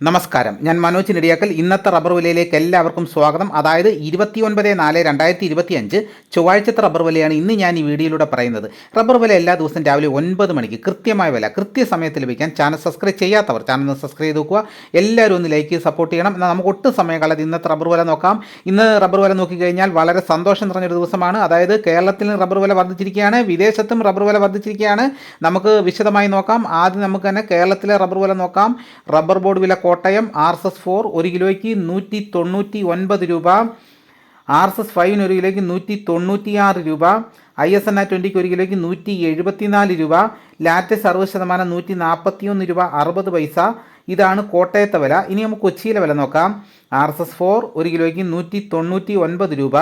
നമസ്കാരം. ഞാൻ മനോജ് നെടിയാക്കൽ. ഇന്നത്തെ റബ്ബർ വിലയിലേക്ക് എല്ലാവർക്കും സ്വാഗതം. അതായത് ഇരുപത്തിയൊൻപത് നാല് രണ്ടായിരത്തി ഇരുപത്തി അഞ്ച് ചൊവ്വാഴ്ചത്തെ റബ്ബർ വിലയാണ് ഇന്ന് ഞാൻ ഈ വീഡിയോയിലൂടെ പറയുന്നത്. റബ്ബർ വില എല്ലാ ദിവസവും രാവിലെ ഒൻപത് മണിക്ക് കൃത്യമായ വില കൃത്യസമയത്ത് ലഭിക്കാൻ ചാനൽ സബ്സ്ക്രൈബ് ചെയ്യാത്തവർ ചാനൽ ഒന്ന് സബ്സ്ക്രൈബ് ചെയ്ത് നോക്കുക. എല്ലാവരും ഒന്ന് ലൈക്ക് ചെയ്ത് സപ്പോർട്ട് ചെയ്യണം. എന്നാൽ നമുക്ക് ഒട്ടും സമയം കളയാതെ ഇന്നത്തെ റബ്ബർ വില നോക്കാം. ഇന്ന് റബ്ബർ വില നോക്കിക്കഴിഞ്ഞാൽ വളരെ സന്തോഷം നിറഞ്ഞൊരു ദിവസമാണ്. അതായത് കേരളത്തിൽ റബ്ബർ വില വർദ്ധിച്ചിരിക്കുകയാണ്. വിദേശത്തും റബ്ബർ വില വർദ്ധിച്ചിരിക്കുകയാണ്. നമുക്ക് വിശദമായി നോക്കാം. ആദ്യം നമുക്ക് തന്നെ കേരളത്തിലെ റബ്ബർ വില നോക്കാം. റബ്ബർ ബോർഡ് വില Kottayam R S S four ഒരു കിലോയ്ക്ക് നൂറ്റി തൊണ്ണൂറ്റി ഒൻപത് രൂപ. ആർ എസ് എസ് ഫൈവിന് ഒരു കിലോയ്ക്ക് നൂറ്റി തൊണ്ണൂറ്റിയാറ് രൂപ. ഐ എസ് എൻ ആ ട്വന്റിക്ക് ഒരു കിലോയ്ക്ക് നൂറ്റി എഴുപത്തിനാല് രൂപ. ലാറ്റസ് അറുപത് ശതമാനം നൂറ്റി നാൽപ്പത്തിയൊന്ന് രൂപ അറുപത് പൈസ. ഇതാണ് കോട്ടയത്തെ വില. ഇനി നമുക്ക് കൊച്ചിയിലെ വില നോക്കാം. ആർ എസ് എസ് ഫോർ ഒരു കിലോയ്ക്ക് നൂറ്റി തൊണ്ണൂറ്റി ഒൻപത് രൂപ.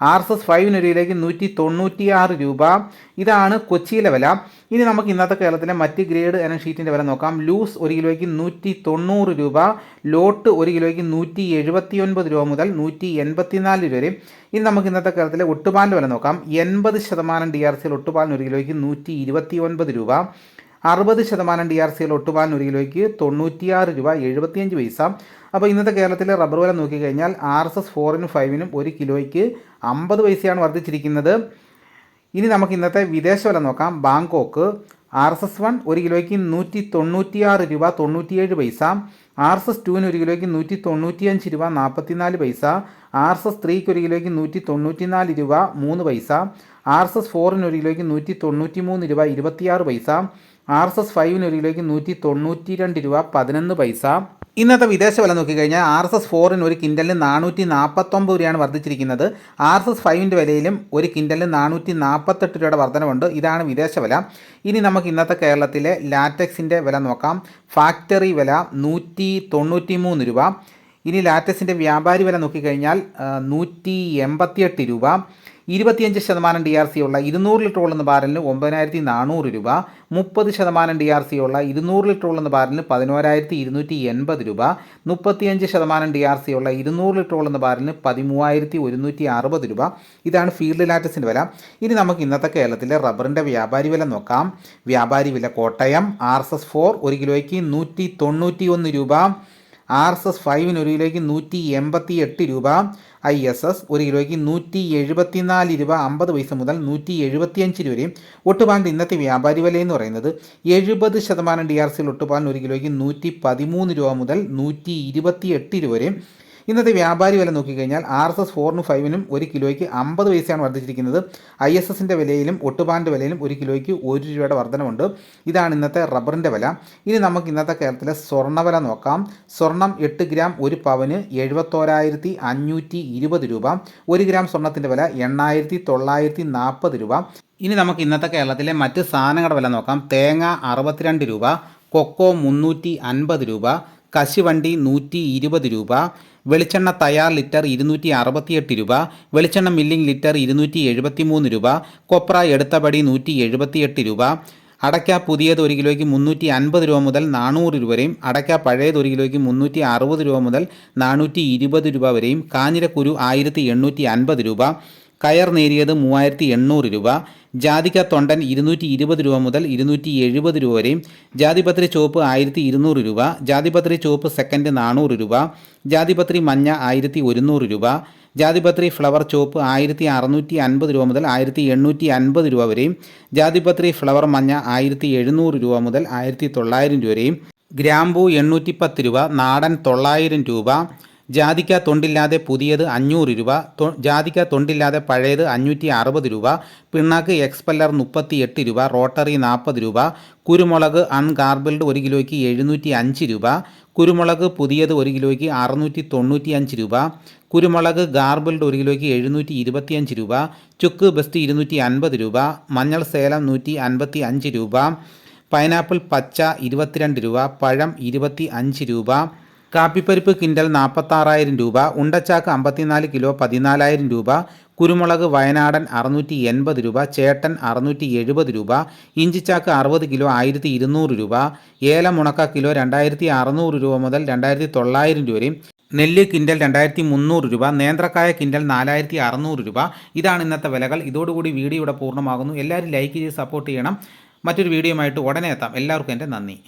ആർ എസ് എസ് ഫൈവിനൊരിയിലേക്ക് നൂറ്റി തൊണ്ണൂറ്റി തൊണ്ണൂറ്റിയാറ് രൂപ. ഇതാണ് കൊച്ചിയിലെ വില. ഇനി നമുക്ക് ഇന്നത്തെ കേരളത്തിലെ മറ്റ് ഗ്രേഡ് എന ഷീറ്റിന്റെ വില നോക്കാം. ലൂസ് ഒരു കിലോയ്ക്ക് നൂറ്റി തൊണ്ണൂറ് രൂപ. ലോട്ട് ഒരു കിലോയ്ക്ക് നൂറ്റി എഴുപത്തി ഒൻപത് രൂപ മുതൽ നൂറ്റി എൺപത്തിനാല് രൂപ വരെ. ഇനി നമുക്ക് ഇന്നത്തെ കേരളത്തിലെ ഒട്ടുപാലിന്റെ വില നോക്കാം. എൺപത് ശതമാനം ഡി ആർ സിയിൽ ഒട്ടുപാലിന് ഒരു കിലോയ്ക്ക് നൂറ്റി ഇരുപത്തി ഒൻപത് രൂപ. അറുപത് ശതമാനം ഡി ആർ സിയിൽ ഒട്ടുപാലിന് ഒരു കിലോയ്ക്ക് തൊണ്ണൂറ്റിയാറ് രൂപ എഴുപത്തിയഞ്ച് പൈസ. അപ്പോൾ ഇന്നത്തെ കേരളത്തിലെ റബ്ബർ വില നോക്കിക്കഴിഞ്ഞാൽ ആർ എസ് എസ് ഫോറിനും ഫൈവിനും ഒരു കിലോയ്ക്ക് അമ്പത് പൈസയാണ് വർദ്ധിച്ചിരിക്കുന്നത്. ഇനി നമുക്ക് ഇന്നത്തെ വിദേശ വില നോക്കാം. Bangkok R S S one ഒരു കിലോയ്ക്ക് നൂറ്റി തൊണ്ണൂറ്റിയാറ് രൂപ തൊണ്ണൂറ്റിയേഴ് പൈസ. ആർ എസ് എസ് ടുവിന് ഒരു കിലോയ്ക്ക് നൂറ്റി തൊണ്ണൂറ്റിയഞ്ച് രൂപ നാൽപ്പത്തിനാല് പൈസ. ആർ എസ് എസ് ത്രീക്ക് ഒരു കിലോയ്ക്ക് നൂറ്റി തൊണ്ണൂറ്റിനാല് രൂപ മൂന്ന് പൈസ. ആർ എസ് എസ് ഫോറിന് ഒരു കിലോയ്ക്ക് നൂറ്റി തൊണ്ണൂറ്റി മൂന്ന് രൂപ ഇരുപത്തിയാറ് പൈസ. ആർ എസ് എസ് ഫൈവിന് ഒരു കിലോയ്ക്ക് നൂറ്റി തൊണ്ണൂറ്റി രണ്ട് രൂപ പതിനൊന്ന് പൈസ. ഇന്നത്തെ വിദേശ വില നോക്കിക്കഴിഞ്ഞാൽ ആർ എസ് എസ് ഫോറിന് ഒരു കിൻഡലിന് നാനൂറ്റി നാൽപ്പത്തൊമ്പത് രൂപയാണ് വർദ്ധിച്ചിരിക്കുന്നത്. ആർ എസ് എസ് ഫൈവിന്റെ വിലയിലും ഒരു കിൻഡലിന് നാനൂറ്റി നാൽപ്പത്തെട്ട് രൂപയുടെ വർധനവുണ്ട്. ഇതാണ് വിദേശ വില. ഇനി നമുക്ക് ഇന്നത്തെ കേരളത്തിലെ ലാറ്റക്സിന്റെ വില നോക്കാം. ഫാക്ടറി വില നൂറ്റി തൊണ്ണൂറ്റി മൂന്ന് രൂപ. ഇനി ലാറ്റക്സിന്റെ വ്യാപാരി വില നോക്കിക്കഴിഞ്ഞാൽ നൂറ്റി എൺപത്തിയെട്ട് രൂപ. ഇരുപത്തിയഞ്ച് ശതമാനം ഡി ആർ സി ഉള്ള ഇരുന്നൂറ് ലിറ്റർ ഉള്ളുന്ന ബാരലിന് ഒമ്പതിനായിരത്തി നാനൂറ് രൂപ മുപ്പത് ശതമാനം ഡി ആർ സി ഉള്ള ഇരുന്നൂറ് ലിറ്റർ ഉള്ളുന്ന ബാരലിന് പതിനോരായിരത്തി ഇരുന്നൂറ്റി എൺപത് രൂപ മുപ്പത്തിയഞ്ച് ശതമാനം ഡി ആർ സി ഉള്ള ഇരുന്നൂറ് ലിറ്റർ ഉള്ളുന്ന ബാരലിന് പതിമൂവായിരത്തി ഒരുന്നൂറ്റി അറുപത് രൂപ. ഇതാണ് ഫീൽഡ് ലാറ്റസിന്റെ വില. ഇനി നമുക്ക് ഇന്നത്തെ കേരളത്തിലെ റബ്ബറിന്റെ വ്യാപാരി വില നോക്കാം. വ്യാപാരി വില Kottayam R S S four ഒരു കിലോയ്ക്ക് നൂറ്റി തൊണ്ണൂറ്റി ഒന്ന് രൂപ. ആർ എസ് എസ് ഫൈവിന് ഒരു കിലോയ്ക്ക് നൂറ്റി എൺപത്തി എട്ട് രൂപ ഐ എസ് എസ് ഒരു കിലോയ്ക്ക് നൂറ്റി എഴുപത്തിനാല് രൂപ അമ്പത് പൈസ മുതൽ നൂറ്റി എഴുപത്തിയഞ്ച് രൂപ വരെയും ഒട്ടുപാലിന്റെ ഇന്നത്തെ വ്യാപാരി വില എന്ന് പറയുന്നത് എഴുപത് ശതമാനം ഡി ആർ സിയിൽ ഒട്ടുപാലിന് ഒരു കിലോയ്ക്ക് നൂറ്റി പതിമൂന്ന് രൂപ മുതൽ നൂറ്റി ഇരുപത്തി എട്ട് രൂപ വരെയും ഇന്നത്തെ വ്യാപാരി വില നോക്കിക്കഴിഞ്ഞാൽ ആർ എസ് എസ് ഫോറിനും ഫൈവിനും ഒരു കിലോയ്ക്ക് അമ്പത് പൈസയാണ് വർദ്ധിച്ചിരിക്കുന്നത്. ഐ എസ് എസിന്റെ വിലയിലും ഒട്ടുപാന്റെ വിലയിലും ഒരു കിലോയ്ക്ക് ഒരു രൂപയുടെ വർധനമുണ്ട് ഇതാണ് ഇന്നത്തെ റബ്ബറിന്റെ വില. ഇനി നമുക്ക് ഇന്നത്തെ കേരളത്തിലെ സ്വർണവില നോക്കാം. സ്വർണം എട്ട് ഗ്രാം ഒരു പവന് എഴുപത്തോരായിരത്തി അഞ്ഞൂറ്റി ഇരുപത് രൂപ. ഒരു ഗ്രാം സ്വർണത്തിന്റെ വില എണ്ണായിരത്തി തൊള്ളായിരത്തി നാൽപ്പത് രൂപ. ഇനി നമുക്ക് ഇന്നത്തെ കേരളത്തിലെ മറ്റ് സാധനങ്ങളുടെ വില നോക്കാം. തേങ്ങ അറുപത്തിരണ്ട് രൂപ. കൊക്കോ മുന്നൂറ്റി അൻപത് രൂപ. കശുവണ്ടി നൂറ്റി ഇരുപത് രൂപ വെളിച്ചെണ്ണ തയ്യാർ ലിറ്റർ ഇരുന്നൂറ്റി അറുപത്തിയെട്ട് രൂപ വെളിച്ചെണ്ണ മില്ലിംഗ് ലിറ്റർ ഇരുന്നൂറ്റി എഴുപത്തി മൂന്ന് രൂപ കൊപ്ര എടുത്തപടി നൂറ്റി എഴുപത്തിയെട്ട് രൂപ അടയ്ക്ക പുതിയത് ഒരു കിലോയ്ക്ക് മുന്നൂറ്റി അൻപത് രൂപ മുതൽ നാനൂറ് രൂപ വരെയും അടയ്ക്ക പഴയത് ഒരു കിലോയ്ക്ക് മുന്നൂറ്റി അറുപത് രൂപ മുതൽ നാനൂറ്റി ഇരുപത് രൂപ വരെയും കാഞ്ഞിരക്കുരു ആയിരത്തി എണ്ണൂറ്റി അൻപത് രൂപ കയർ നേരിയത് മൂവായിരത്തി എണ്ണൂറ് രൂപ ജാതിക്ക തൊണ്ടൻ ഇരുന്നൂറ്റി ഇരുപത് രൂപ മുതൽ ഇരുന്നൂറ്റി എഴുപത് രൂപ വരെയും ജാതിപത്രി ചുവപ്പ് ആയിരത്തി ഇരുന്നൂറ് രൂപ ജാതിപത്രി ചുവപ്പ് സെക്കൻഡ് നാനൂറ് രൂപ ജാതിപത്രി മഞ്ഞ ആയിരത്തി ഒരുന്നൂറ് രൂപ ജാതിപത്രി ഫ്ലവർ ചുവപ്പ് ആയിരത്തി അറുന്നൂറ്റി അൻപത് രൂപ മുതൽ ആയിരത്തി എണ്ണൂറ്റി അൻപത് രൂപ വരെയും ജാതിപത്രി ഫ്ലവർ മഞ്ഞ ആയിരത്തി എഴുന്നൂറ് രൂപ മുതൽ ആയിരത്തി തൊള്ളായിരം രൂപ വരെയും ഗ്രാമ്പൂ എണ്ണൂറ്റി പത്ത് രൂപ നാടൻ തൊള്ളായിരം രൂപ ജാതിക്ക തൊണ്ടില്ലാതെ പുതിയത് അഞ്ഞൂറ് രൂപ ജാതിക്ക തൊണ്ടില്ലാതെ പഴയത് അഞ്ഞൂറ്റി അറുപത് രൂപ പിണ്ണാക്ക് എക്സ്പെല്ലർ മുപ്പത്തി എട്ട് രൂപ റോട്ടറി നാൽപ്പത് രൂപ കുരുമുളക് അൺഗാർബിൾഡ് ഒരു കിലോയ്ക്ക് എഴുന്നൂറ്റി അഞ്ച് രൂപ കുരുമുളക് പുതിയത് ഒരു കിലോയ്ക്ക് അറുന്നൂറ്റി തൊണ്ണൂറ്റി അഞ്ച് രൂപ കുരുമുളക് ഗാർബിൾഡ് ഒരു കിലോയ്ക്ക് എഴുന്നൂറ്റി ഇരുപത്തിയഞ്ച് രൂപ ചുക്ക് ബെസ്റ്റ് ഇരുന്നൂറ്റി അൻപത് രൂപ മഞ്ഞൾ സേലം നൂറ്റി അൻപത്തി അഞ്ച് രൂപ പൈനാപ്പിൾ പച്ച ഇരുപത്തിരണ്ട് രൂപ പഴം ഇരുപത്തി അഞ്ച് രൂപ കാപ്പിപ്പരിപ്പ് കിൻഡൽ നാൽപ്പത്താറായിരം രൂപ ഉണ്ടച്ചാക്ക് അമ്പത്തിനാല് കിലോ പതിനാലായിരം രൂപ കുരുമുളക് വയനാടൻ അറുന്നൂറ്റി എൺപത് രൂപ ചേട്ടൻ അറുന്നൂറ്റി എഴുപത് രൂപ ഇഞ്ചിച്ചാക്ക് അറുപത് കിലോ ആയിരത്തി ഇരുന്നൂറ് രൂപ ഏലമുണക്ക കിലോ രണ്ടായിരത്തി അറുന്നൂറ് രൂപ മുതൽ രണ്ടായിരത്തി തൊള്ളായിരം രൂപ വരെയും നെല്ല് കിൻഡൽ രണ്ടായിരത്തി മുന്നൂറ് രൂപ നേന്ത്രക്കായ കിൻഡൽ നാലായിരത്തി അറുന്നൂറ് രൂപ. ഇതാണ് ഇന്നത്തെ വിലകൾ. ഇതോടുകൂടി വീഡിയോ ഇവിടെ പൂർണമാകുന്നു. എല്ലാവരും ലൈക്ക് ചെയ്ത് സപ്പോർട്ട് ചെയ്യണം. മറ്റൊരു വീഡിയോയുമായിട്ട് ഉടനെ എത്താം. എല്ലാവർക്കും എന്റെ നന്ദി.